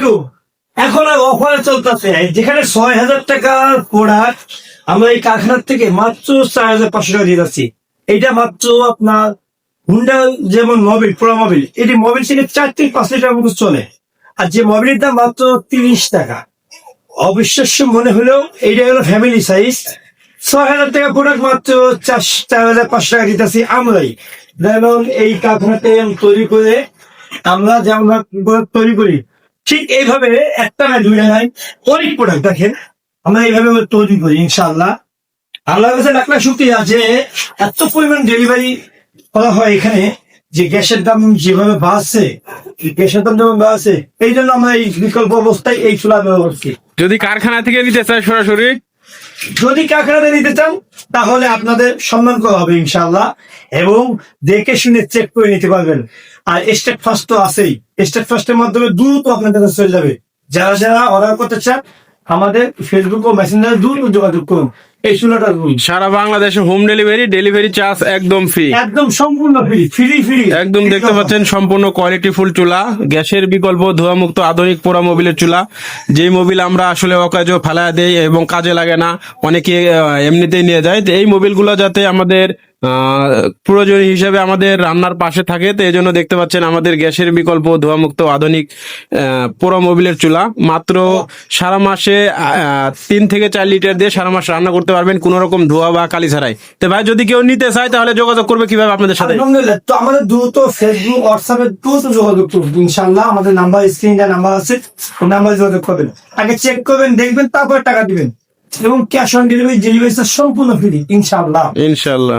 আলাইকুম। এখন অফার চলতেছে। যেখানে ছয় হাজার টাকার প্রোডাক্ট আমরা এই কারখানার থেকে মাত্র চার হাজার পাঁচশো টাকা দিয়ে যাচ্ছি। এটা মাত্র আপনার হুন্ডা যেমন মোবিল পুরো মোবিল এটি মোবিল থেকে চার থেকে পাঁচ লিটার মতো চলে। আর যে মোবিলের দাম মাত্র তিরিশ টাকা। অবিশ্বাস্য মনে হলেও এইটা হলো ফ্যামিলি সাইজ ছয় হাজার টাকা প্রোডাক্ট মাত্র চার চার হাজার পাঁচশো টাকা দিতেছি আমরাই। যেমন এই কারখানাতে তৈরি করে আমরা যেমন তৈরি করি ঠিক এইভাবে একটা না দুইটা নাই অনেক প্রোডাক্ট দেখেন। আমরা এইভাবে তৈরি করি ইনশাআল্লাহ। আল্লাহর কাছে লাখ লাখ শুক্রিয়া যে এত পরিমাণ ডেলিভারি করা হয় এখানে যে গ্যাসের দাম যেভাবে বাড়ছে গ্যাসের দাম যেমন বাড়ছে এই জন্য আমরা এই বিকল্প অবস্থায় এই চুলা ব্যবহার করছি। যদি কারখানা থেকে নিতে চাই সরাসরি? যদি কারখানাতে নিতে চান তাহলে আপনাদের সম্মান করা হবে ইনশাল্লাহ এবং দেখে শুনে চেক করে নিতে পারবেন। আর স্টেট ফার্স্ট তো আছেই। স্টেট ফার্স্টের মাধ্যমে দ্রুত আপনাদের কাছে চলে যাবে। যারা যারা অর্ডার করতে চান, আমাদের ফেসবুক ও মেসেঞ্জার দ্রুত যোগাযোগ করুন। এই চুলাটা সারা বাংলাদেশে হোম ডেলিভারি ডেলিভারি চার্জ একদম ফ্রি একদম সম্পূর্ণ ফ্রি ফ্রি ফ্রি একদম দেখতে পাচ্ছেন সম্পূর্ণ কোয়ালিটি ফুল চুলা। গ্যাসের বিকল্প ধোয়ামুক্ত আধুনিক পোড়া মোবিলের চুলা। যেই মোবিল আমরা আসলে অকাজও ফেলা দেই এবং কাজে লাগে না অনেকে এমনিতেই নিয়ে যায়। তো এই মোবিলগুলো যাতে আমাদের আহ, প্রয়োজনীয় হিসেবে আমাদের রান্নার পাশে থাকে তো এই জন্য দেখতে পাচ্ছেন আমাদের গ্যাসের বিকল্প ধোয়ামুক্ত আধুনিক আহ, পোড়া মোবিলের চুলা। মাত্র সারা মাসে তিন থেকে চার লিটার দিয়ে সারা মাস রান্না করতে পারবেন কোনো রকম ধোয়া বা কালি ছাড়াই। তো ভাই যদি কেউ নিতে চায় তাহলে যোগাযোগ করবে কীভাবে আপনাদের সাথে? আলহামদুলিল্লাহ তো আমাদের দ্রুত ফেসবুক হোয়াটসঅ্যাপে দ্রুত যোগাযোগ করুন ইনশাল্লাহ আমাদের নাম্বার স্ক্রিনে নাম্বার আছে ওই নাম্বারে যোগাযোগ করবেন। আগে চেক করবেন দেখবেন তারপরে টাকা দিবেন। এবং ক্যাশ অন ডেলিভারি ডেলিভারি সম্পূর্ণ ফ্রি ইনশাল্লাহ ইনশাল্লাহ